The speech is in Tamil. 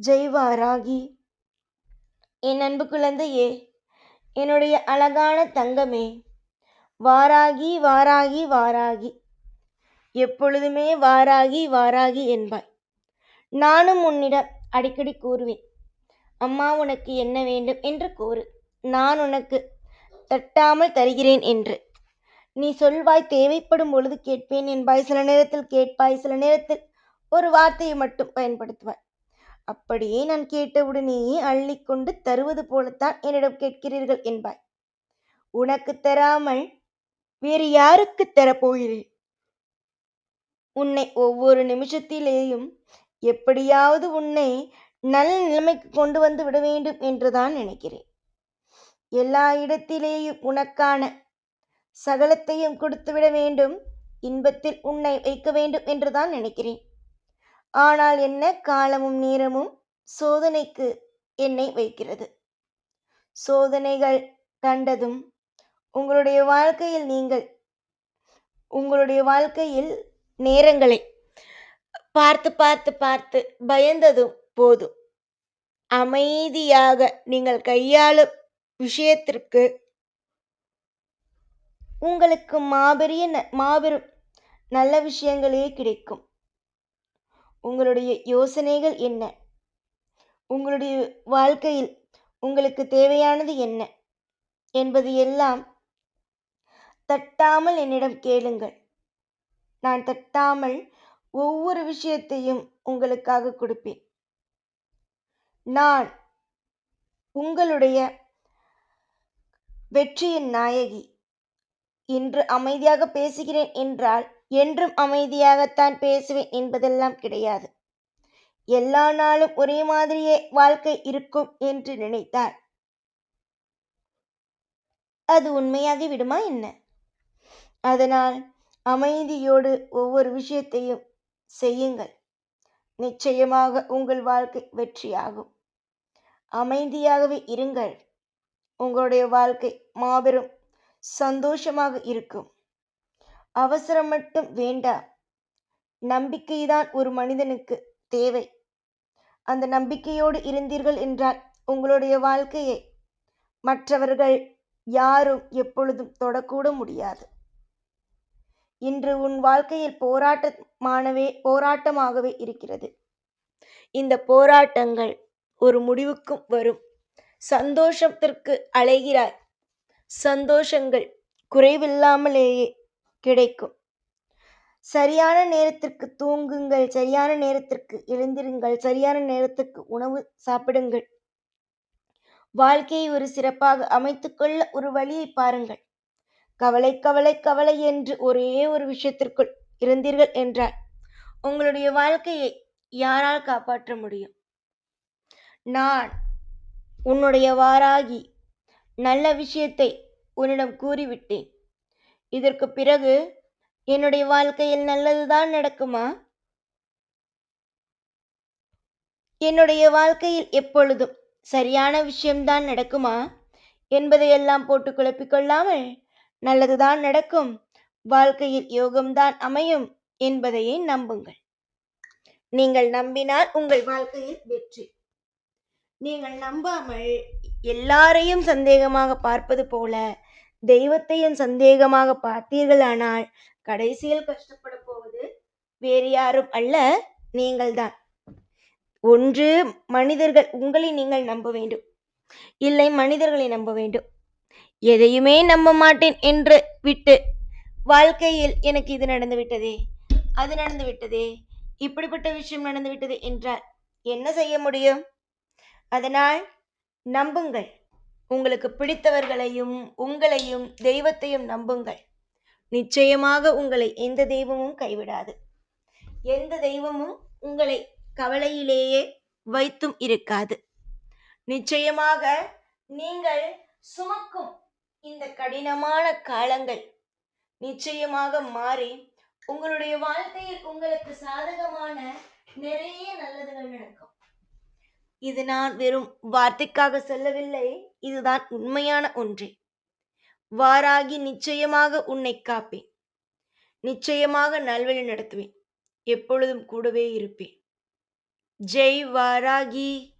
ஜெய்வாராகி. என் அன்பு குழந்தையே என்னுடைய அழகான தங்கமே வாராகி வாராகி வாராகி. எப்பொழுதுமே வாராகி வாராகி என்பாய். நானும் உன்னிடம் அடிக்கடி கூறுவேன் அம்மா உனக்கு என்ன வேண்டும்? என்று கூறு. நான் உனக்கு தட்டாமல் தருகிறேன் என்று. நீ சொல்வாய் தேவைப்படும் பொழுது கேட்பேன் என்பாய். சில நேரத்தில் கேட்பாய் சில நேரத்தில் ஒரு வார்த்தையை மட்டும் பயன்படுத்துவாய். அப்படியே நான் கேட்டவுடனேயே அள்ளிக்கொண்டு தருவது போலத்தான் என்னிடம் கேட்கிறீர்கள் என்பாய். உனக்கு தராமல் வேறு யாருக்கு தரப்போகிறேன் உன்னை ஒவ்வொரு நிமிஷத்திலேயும் எப்படியாவது உன்னை நல்ல நிலைமைக்கு கொண்டு வந்து விட வேண்டும் என்றுதான் நினைக்கிறேன். எல்லா இடத்திலேயும் உனக்கான சகலத்தையும் கொடுத்து விட வேண்டும். இன்பத்தில் உன்னை வைக்க வேண்டும் என்றுதான் நினைக்கிறேன். ஆனால் என்ன காலமும் நேரமும் சோதனைக்கு என்னை வைக்கிறது. சோதனைகள் கண்டதும் உங்களுடைய வாழ்க்கையில் நீங்கள் உங்களுடைய வாழ்க்கையில் நேரங்களை பார்த்து பார்த்து பார்த்து பயந்ததும் போதும். அமைதியாக நீங்கள் கையாளும் விஷயத்திற்கு உங்களுக்கு மாபெரிய மாபெரும் நல்ல விஷயங்களே கிடைக்கும். உங்களுடைய யோசனைகள் என்ன? உங்களுடைய வாழ்க்கையில் உங்களுக்கு தேவையானது என்ன? என்பது எல்லாம் தட்டாமல் என்னிடம் கேளுங்கள். நான் தட்டாமல் ஒவ்வொரு விஷயத்தையும் உங்களுக்காக கொடுப்பேன். நான் உங்களுடைய வெற்றியின் நாயகி. இன்று அமைதியாக பேசுகிறேன் என்றால் என்றும் அமைதியாகத்தான் பேசுவேன் என்பதெல்லாம் கிடையாது. எல்லா நாளும் ஒரே மாதிரியே வாழ்க்கை இருக்கும் என்று நினைத்தார் அது உண்மையாகி விடுமா என்ன? அதனால் அமைதியோடு ஒவ்வொரு விஷயத்தையும் செய்யுங்கள். நிச்சயமாக உங்கள் வாழ்க்கை வெற்றியாகும். அமைதியாகவே இருங்கள். உங்களுடைய வாழ்க்கை மாபெரும் சந்தோஷமாக இருக்கும். அவசரம் மட்டும் வேண்டாம் நம்பிக்கைதான் ஒரு மனிதனுக்கு தேவை. அந்த நம்பிக்கையோடு இருந்தீர்கள் என்றால் உங்களுடைய வாழ்க்கையை மற்றவர்கள் யாரும் எப்பொழுதும் தொடக்கூட முடியாது. இன்று உன் வாழ்க்கையில் போராட்டமானவே போராட்டமாகவே இருக்கிறது. இந்த போராட்டங்கள் ஒரு முடிவுக்கும் வரும். சந்தோஷத்திற்கு அலைகிறாய். சந்தோஷங்கள் குறைவில்லாமலேயே கிடைக்கும். சரியான நேரத்திற்கு தூங்குங்கள். சரியான நேரத்திற்கு எழுந்திருங்கள். சரியான நேரத்திற்கு உணவு சாப்பிடுங்கள். வாழ்க்கையை ஒரு சிறப்பாக அமைத்துக்கொள்ள ஒரு வழியை பாருங்கள். கவலை கவலை கவலை என்று ஒரே ஒரு விஷயத்திற்குள் இருந்தீர்கள் என்றால் உங்களுடைய வாழ்க்கையை யாரால் காப்பாற்ற முடியும்? நான் உன்னுடைய வாராகி நல்ல விஷயத்தை உன்னிடம் கூறிவிட்டேன். இதற்கு பிறகு என்னுடைய வாழ்க்கையில் நல்லதுதான் நடக்குமா? என்னுடைய வாழ்க்கையில் எப்பொழுதும் சரியான விஷயம்தான் நடக்குமா? என்பதையெல்லாம் போட்டு குழப்பிக்கொள்ளாமல் நல்லதுதான் நடக்கும் வாழ்க்கையில் யோகம்தான் அமையும் என்பதையே நம்புங்கள். நீங்கள் நம்பினால் உங்கள் வாழ்க்கையில் வெற்றி. நீங்கள் நம்பாமல் எல்லாரையும் சந்தேகமாக பார்ப்பது போல தெய்வத்தையும் சந்தேகமாக பார்த்தீர்களானால் கடைசியில் கஷ்டப்பட போவது வேறு யாரும் அல்ல நீங்கள்தான் ஒன்று மனிதர்கள் உங்களை நீங்கள் நம்ப வேண்டும். இல்லை மனிதர்களை நம்ப வேண்டும். எதையுமே நம்ப மாட்டேன் என்று விட்டு வாழ்க்கையில் எனக்கு இது நடந்து விட்டதே அது நடந்து விட்டதே இப்படிப்பட்ட விஷயம் நடந்து விட்டது என்றால் என்ன செய்ய முடியும்? அதனால் நம்புங்கள். உங்களுக்கு பிடித்தவர்களையும் உங்களையும் தெய்வத்தையும் நம்புங்கள். நிச்சயமாக உங்களை எந்த தெய்வமும் கைவிடாது. எந்த தெய்வமும் உங்களை கவலையிலேயே வைத்தும் இருக்காது. நிச்சயமாக நீங்கள் சுமக்கும் இந்த கடினமான காலங்கள் நிச்சயமாக மாறி உங்களுடைய வாழ்க்கையில் உங்களுக்கு சாதகமான நிறைய நல்லதுகள் நடக்கும். இது நான் வெறும் வார்த்தைக்காக சொல்லவில்லை. இதுதான் உண்மையான ஒன்றே. வாராகி நிச்சயமாக உன்னை காப்பேன். நிச்சயமாக நல்வழி நடத்துவேன். எப்பொழுதும் கூடவே இருப்பேன். ஜெய் வாராகி.